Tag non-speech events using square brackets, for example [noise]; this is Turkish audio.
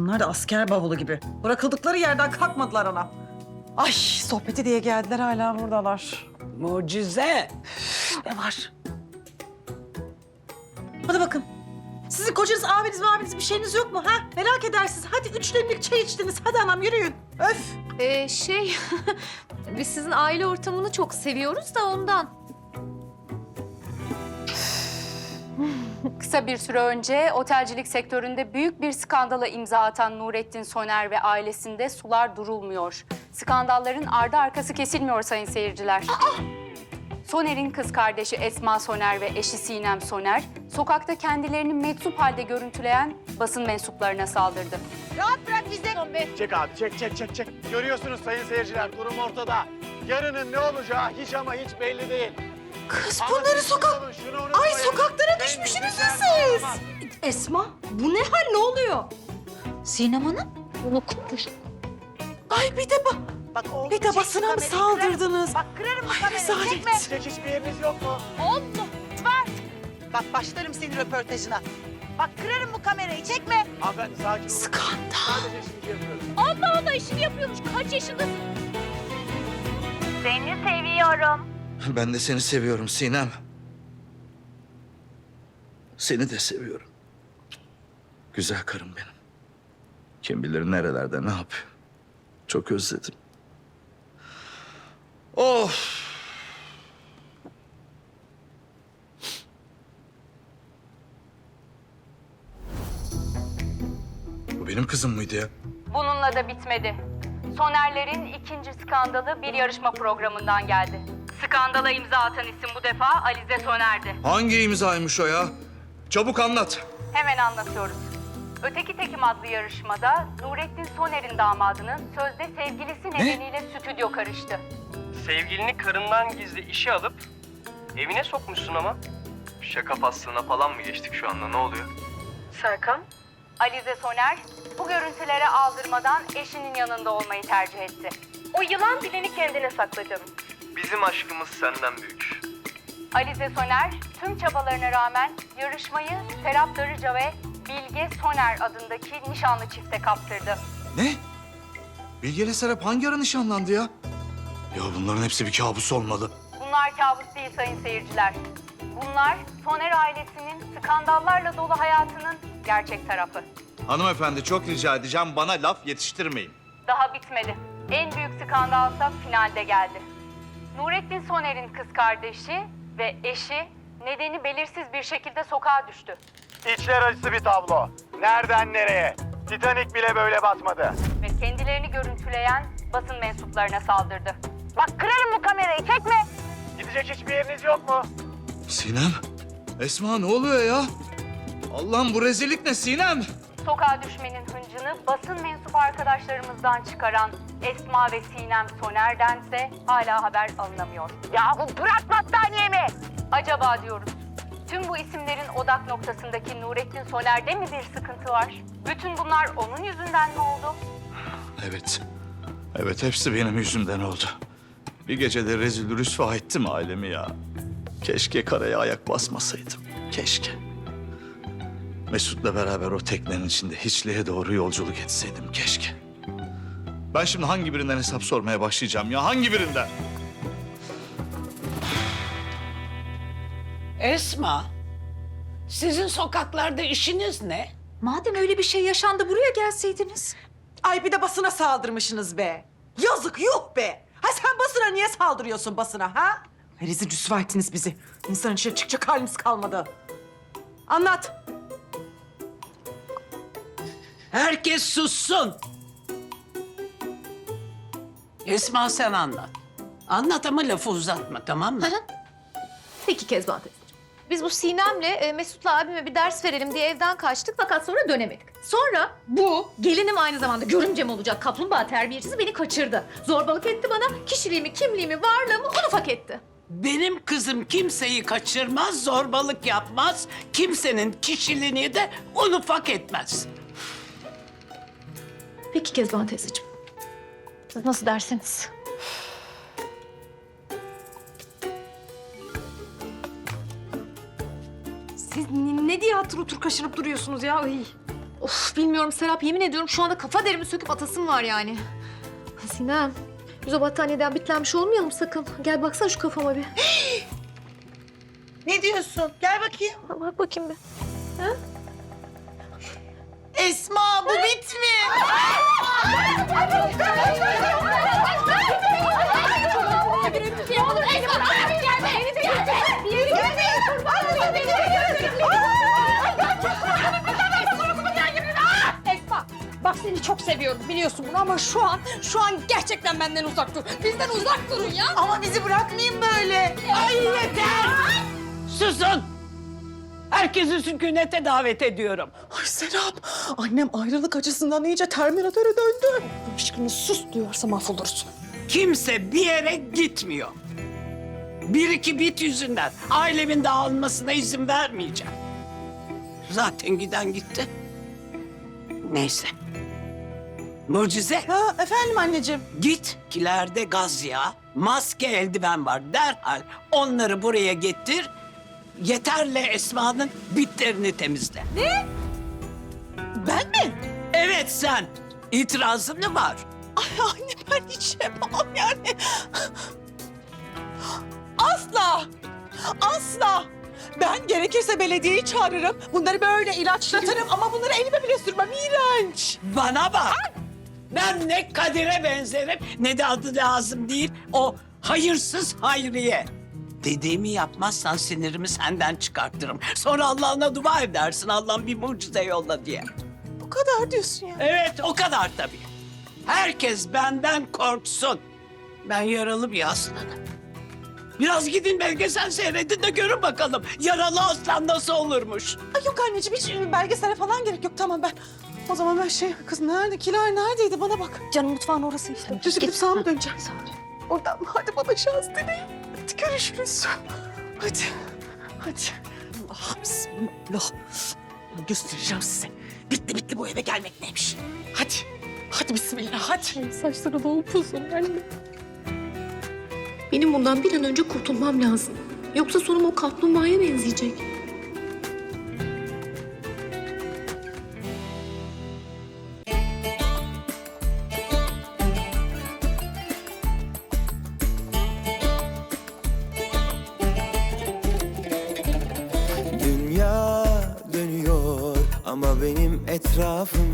Bunlar da asker bavulu gibi. Bırakıldıkları yerden kalkmadılar ana. Ay sohbeti diye geldiler hala buradalar. Mucize. Ne var? Hadi bakın. Sizin kocanız, abiniz, abiniz bir şeyiniz yok mu ha? Merak edersiniz. Hadi üç demlik çay içtiniz. Hadi anam yürüyün. Öf. Ee, şey, [laughs] biz sizin aile ortamını çok seviyoruz da ondan. [laughs] Kısa bir süre önce otelcilik sektöründe büyük bir skandala imza atan Nurettin Soner ve ailesinde sular durulmuyor. Skandalların ardı arkası kesilmiyor sayın seyirciler. Soner'in kız kardeşi Esma Soner ve eşi Sinem Soner, sokakta kendilerini meczup halde görüntüleyen basın mensuplarına saldırdı. Çek abi çek çek çek çek. Görüyorsunuz sayın seyirciler durum ortada. Yarının ne olacağı hiç ama hiç belli değil. Kız bunları sokak... şunu- Esma, bu ne hal, ne oluyor? Sinem Hanım? Ay bir de bak. Bak oğlum, Bir de çek basına mı saldırdınız? Bak kırarım bu Ay kamerayı rezalet. çekme. Çek hiçbir yeriniz yok mu? Bak başlarım senin röportajına. Bak kırarım bu kamerayı çekme. Hanımefendi sakin olun. Skandal. Sadece işimizi yapıyoruz. Allah Allah işini yapıyormuş. Kaç yaşındasın? Ben de seni seviyorum Sinem. Seni de seviyorum. Güzel karım benim. Kim bilir nerelerde ne yapıyor. Çok özledim. Of! Bu benim kızım mıydı ya? Bununla da bitmedi. Soner'lerin ikinci skandalı bir yarışma programından geldi. Skandala imza atan isim bu defa Alize Soner'di. Hangi imzaymış o ya? Çabuk anlat. Hemen anlatıyoruz. Öteki Tekim adlı yarışmada Nurettin Soner'in damadının sözde sevgilisi nedeniyle stüdyo karıştı. Sevgilini karından gizli işe alıp evine sokmuşsun ama. Şaka faslına falan mı geçtik şu anda ne oluyor? Serkan? Alize Soner bu görüntülere aldırmadan eşinin yanında olmayı tercih etti. O yılan dilini kendine sakladı. Bizim aşkımız senden büyük. Alize Soner tüm çabalarına rağmen yarışmayı Serap Darıca ve Bilge Soner adındaki nişanlı çifte kaptırdı. Ne? Bilge ile Serap hangi ara nişanlandı ya? Ya bunların hepsi bir kabus olmalı. Bunlar kabus değil sayın seyirciler. Bunlar Soner ailesinin skandallarla dolu hayatının gerçek tarafı. Hanımefendi çok rica edeceğim bana laf yetiştirmeyin. Daha bitmedi. En büyük skandalsa finalde geldi. Nurettin Soner'in kız kardeşi ve eşi nedeni belirsiz bir şekilde sokağa düştü. İçler acısı bir tablo. Nereden nereye? Titanik bile böyle batmadı. Ve kendilerini görüntüleyen basın mensuplarına saldırdı. Bak kırarım bu kamerayı çekme. Gidecek hiçbir yeriniz yok mu? Sinem, Esma ne oluyor ya? Allah'ım bu rezillik ne Sinem? Sokağa düşmenin hıncını basın mensup arkadaşlarımızdan çıkaran Esma ve Sinem Soner'dense hala haber alınamıyor. Yahu bırak battaniyemi. Acaba diyoruz, tüm bu isimlerin odak noktasındaki Nurettin Soner'de mi bir sıkıntı var? Bütün bunlar onun yüzünden mi oldu? Evet, evet hepsi benim yüzümden oldu. Bir gecede rezil rüsva ettim ailemi ya. Keşke karaya ayak basmasaydım, keşke. Mesut'la beraber o teknenin içinde hiçliğe doğru yolculuk etseydim, keşke. Ben şimdi hangi birinden hesap sormaya başlayacağım ya, hangi birinden? Esma. Sizin sokaklarda işiniz ne? Madem öyle bir şey yaşandı buraya gelseydiniz. Ay bir de basına saldırmışsınız be. Yazık yuh be. Ha sen basına niye saldırıyorsun basına ha? Ay, Rezil rüsva ettiniz bizi. İnsan içine çıkacak halimiz kalmadı. Anlat. Herkes sussun. Esma sen anlat. Anlat ama lafı uzatma tamam mı? Peki Kezban teyzeciğim. Biz bu Sinem'le e, Mesut'la abime bir ders verelim diye evden kaçtık fakat sonra dönemedik. Sonra bu gelinim aynı zamanda görümcem olacak kaplumbağa terbiyecisi beni kaçırdı. Zorbalık etti bana, kişiliğimi, kimliğimi, varlığımı un ufak etti. Benim kızım kimseyi kaçırmaz, zorbalık yapmaz. Kimsenin kişiliğini de un ufak etmez. Peki Kezban teyzeciğim. Siz nasıl derseniz. Siz ne, ne diye hatır otur kaşınıp duruyorsunuz ya? Ay. Of bilmiyorum Serap yemin ediyorum şu anda kafa derimi söküp atasım var yani. Sinem biz o battaniyeden bitlenmiş olmayalım sakın. Gel baksana şu kafama bir. [gasps] Ne diyorsun? Gel bakayım. Bak bakayım bir. Esma bu bitmi. Esma [gasps] [laughs] bak seni çok seviyorum biliyorsun bunu ama şu an şu an gerçekten benden uzak dur. Bizden uzak durun ya. Ama bizi bırakmayın böyle. Ay yeter! Susun! Herkesi sükunete davet ediyorum. Ay Serap, annem ayrılık acısından iyice terminatöre döndü. Aşkını sus duyarsa mahvolursun. Kimse bir yere gitmiyor. Bir iki bit yüzünden ailemin dağılmasına izin vermeyeceğim. Zaten giden gitti. Neyse. Mucize Ha efendim anneciğim. git kilerde gaz yağı, maske eldiven var derhal onları buraya getir. Yeterle Esma'nın bitlerini temizle. Ben mi? Evet sen. İtirazın mı var? Ay anne ben hiç yapamam yani. Asla. Asla. Ben gerekirse belediyeyi çağırırım. Bunları böyle ilaçlatırım ama bunları elime bile sürmem. İğrenç. Bana bak. Ben ne Kadir'e benzerim ne de adı lazım değil. O hayırsız Hayriye. Dediğimi yapmazsan sinirimi senden çıkartırım. Sonra Allah'ına dua edersin Allah'ım bir mucize yolla diye. Bu kadar diyorsun ya. Evet o kadar tabii. Herkes benden korksun. Ben yaralı bir aslanım. Biraz gidin belgesel seyredin de görün bakalım. Yaralı aslan nasıl olurmuş. Ay yok anneciğim hiç belgesele falan gerek yok. Tamam ben. O zaman ben şey kız nerede? Kiler neredeydi? Bana bak. Canım mutfağın orası işte. Düz gidip sağa mı döneceğim? Oradan mı? Hadi bana şans dileyin. Hadi görüşürüz. Hadi. Hadi. Allah bismillah. Göstereceğim size. Bitti bitti bu eve gelmek neymiş. Hadi. Hadi bismillah hadi. Saçları da upuzun anne. Benim bundan bir an önce kurtulmam lazım. Yoksa sonum o kaplumbağaya benzeyecek.